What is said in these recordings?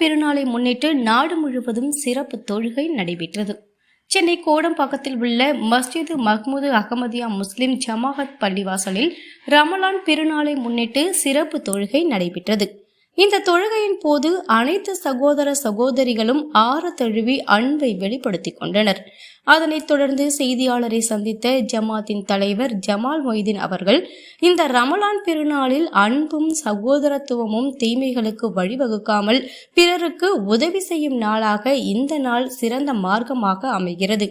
பெருநாளை முன்னிட்டு நாடு முழுவதும் சிறப்பு தொழுகை நடைபெற்றது. சென்னை கோடம்பாக்கத்தில் உள்ள மஸ்ஜிது மஹ்மூது அகமதியா முஸ்லிம் ஜமாஹத் பள்ளிவாசலில் ரமலான் பெருநாளை முன்னிட்டு சிறப்பு தொழுகை நடைபெற்றது. இந்த தொழுகையின் போது அனைத்து சகோதர சகோதரிகளும் ஆற தழுவி அன்பை வெளிப்படுத்திக் கொண்டனர். அதனைத் தொடர்ந்து செய்தியாளரை சந்தித்த ஜமாத்தின் தலைவர் ஜமால் மொய்தீன் அவர்கள் இந்த ரமலான் பெருநாளில் அன்பும் சகோதரத்துவமும் தீமைகளுக்கு வழிவகுக்காமல் பிறருக்கு உதவி செய்யும் நாளாக இந்த நாள் சிறந்த மார்க்கமாக அமைகிறது.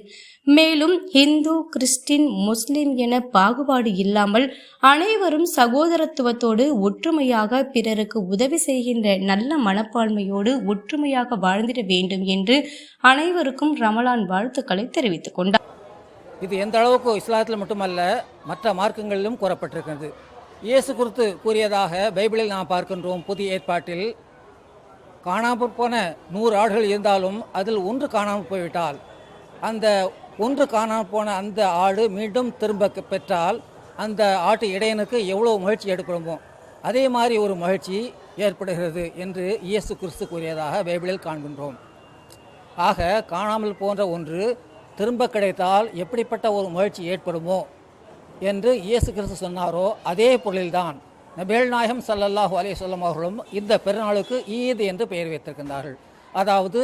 மேலும் இந்து கிறிஸ்டின் முஸ்லிம் என பாகுபாடு இல்லாமல் அனைவரும் சகோதரத்துவத்தோடு ஒற்றுமையாக பிறருக்கு உதவி செய்கின்ற நல்ல மனப்பான்மையோடு ஒற்றுமையாக வாழ்ந்திட வேண்டும் என்று அனைவருக்கும் ரமலான் வாழ்த்துக்களை தெரிவித்துக் கொண்டார். இது எந்த அளவுக்கு இஸ்லாத்தில் மட்டுமல்ல மற்ற மார்க்கங்களிலும் கூறப்பட்டிருக்கிறது. இயேசு குறித்து கூறியதாக பைபிளில் நாம் பார்க்கின்றோம் புதிய ஏற்பாட்டில் காணாமல் போன நூறு ஆடுகள் இருந்தாலும் அதில் ஒன்று காணாமல் போய்விட்டால் அந்த ஒன்று காணாமல் போன அந்த ஆடு மீண்டும் திரும்ப பெற்றால் அந்த ஆட்டு இடையனுக்கு எவ்வளோ மகிழ்ச்சி ஏற்படுமோ அதே மாதிரி ஒரு மகிழ்ச்சி ஏற்படுகிறது என்று இயேசு கிறிஸ்து கூறியதாக பைபிளில் காண்கின்றோம். ஆக காணாமல் போன்ற ஒன்று திரும்ப கிடைத்தால் எப்படிப்பட்ட ஒரு மகிழ்ச்சி ஏற்படுமோ என்று இயேசு கிறிஸ்து சொன்னாரோ அதே பொருளில்தான் நபேல் நாயகம் சல்லல்லாஹு அலைஹி சொல்லம் அவர்களும் இந்த பெருநாளுக்கு ஈத் என்று பெயர் வைத்திருக்கின்றார்கள். அதாவது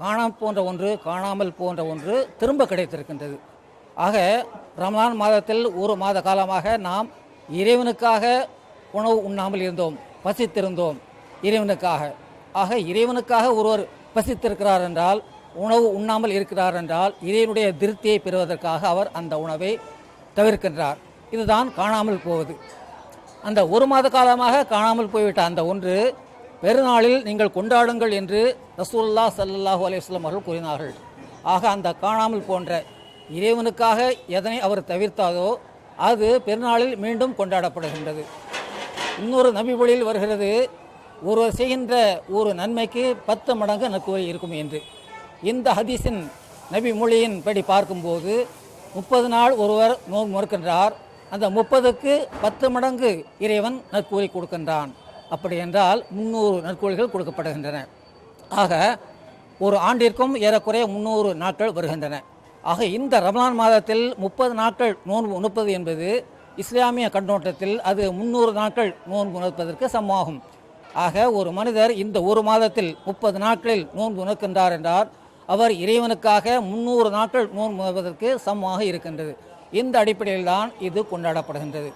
காணாமல் போன்ற ஒன்று காணாமல் போன்ற ஒன்று திரும்ப கிடைத்திருக்கின்றது. ஆக ரமலான் மாதத்தில் ஒரு மாத காலமாக நாம் இறைவனுக்காக உணவு உண்ணாமல் இருந்தோம் பசித்திருந்தோம் இறைவனுக்காக. ஆக இறைவனுக்காக ஒருவர் பசித்திருக்கிறார் என்றால் உணவு உண்ணாமல் இருக்கிறார் என்றால் இறைவனுடைய திருப்தியை பெறுவதற்காக அவர் அந்த உணவை தவிர்க்கின்றார். இதுதான் காணாமல் போவது. அந்த ஒரு மாத காலமாக காணாமல் போய்விட்ட அந்த ஒன்று பெருநாளில் நீங்கள் கொண்டாடுங்கள் என்று ரசூல்லா ஸல்லல்லாஹு அலையம் அவர்கள் கூறினார்கள். ஆக அந்த காணாமல் போன்ற இறைவனுக்காக எதனை அவர் தவிர்த்தாதோ அது பெருநாளில் மீண்டும் கொண்டாடப்படுகின்றது. இன்னொரு நபி மொழியில் வருகிறது ஒருவர் செய்கின்ற ஒரு நன்மைக்கு பத்து மடங்கு நற்கூறி இருக்கும் என்று. இந்த ஹதீஸின் நபி மொழியின் படி பார்க்கும்போது முப்பது நாள் ஒருவர் நோன்பு மறுக்கின்றார் அந்த முப்பதுக்கு பத்து மடங்கு இறைவன் நற்கூலி கொடுக்கின்றான். அப்படி என்றால் முந்நூறு நற்கூலிகள் கொடுக்கப்படுகின்றன. ஆக ஒரு ஆண்டிற்கும் ஏறக்குறைய முந்நூறு நாட்கள் வருகின்றன. ஆக இந்த ரமலான் மாதத்தில் முப்பது நாட்கள் நோன்பு உணர்ப்பது என்பது இஸ்லாமிய கண்ணோட்டத்தில் அது முந்நூறு நாட்கள் நோன்பு உணர்ப்பதற்கு சமமாகும். ஆக ஒரு மனிதர் இந்த ஒரு மாதத்தில் முப்பது நாட்களில் நோன்பு உணர்க்கின்றார் என்றால் அவர் இறைவனுக்காக முந்நூறு நாட்கள் நோன்பு உணர்வதற்கு சமமாக இருக்கின்றது. இந்த அடிப்படையில் தான் இது கொண்டாடப்படுகின்றது.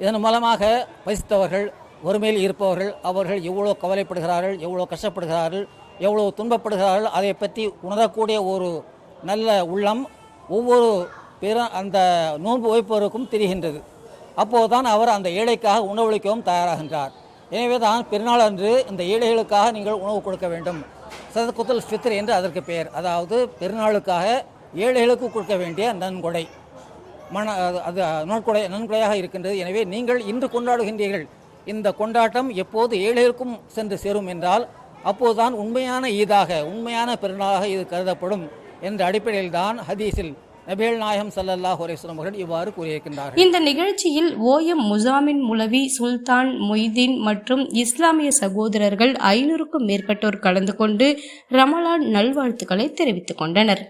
இதன் மூலமாக வசித்தவர்கள் வறுமையில் இருப்பவர்கள் அவர்கள் எவ்வளோ கவலைப்படுகிறார்கள் எவ்வளோ கஷ்டப்படுகிறார்கள் எவ்வளோ துன்பப்படுகிறார்கள் அதை பற்றி உணரக்கூடிய ஒரு நல்ல உள்ளம் ஒவ்வொரு பிற அந்த நோன்பு வைப்பவருக்கும் தெரிகின்றது. அப்போதுதான் அவர் அந்த ஏழைக்காக உணவளிக்கவும் தயாராகின்றார். எனவே தான் பெருநாள் அன்று இந்த ஏழைகளுக்காக நீங்கள் உணவு கொடுக்க வேண்டும். சதகுத்தல் ஃபித்ர் என்று அதற்கு பெயர். அதாவது பெருநாளுக்காக ஏழைகளுக்கு கொடுக்க வேண்டிய நன்கொடை. மன அது- அது நன்கொடை நன்கொடையாக இருக்கின்றது. எனவே நீங்கள் இன்று கொண்டாடுகின்றீர்கள். இந்த கொண்டாட்டம் எப்போது ஏழைகளுக்கும் சென்று சேரும் என்றால் அப்போதுதான் உண்மையான ஈதாக உண்மையான பெருநாளாக இது கருதப்படும் என்ற அடிப்படையில் தான் ஹதீஸில் நபேல் நாயகம் சல்லல்லா அலைஹி அவர்கள் இவ்வாறு கூறியிருக்கின்றார் இந்த நிகழ்ச்சியில் ஓஎம் முசாமின் முலவி சுல்தான் மொய்தீன் மற்றும் இஸ்லாமிய சகோதரர்கள் ஐநூறுக்கும் மேற்பட்டோர் கலந்து கொண்டு ரமலான் நல்வாழ்த்துக்களை தெரிவித்துக் கொண்டனர்.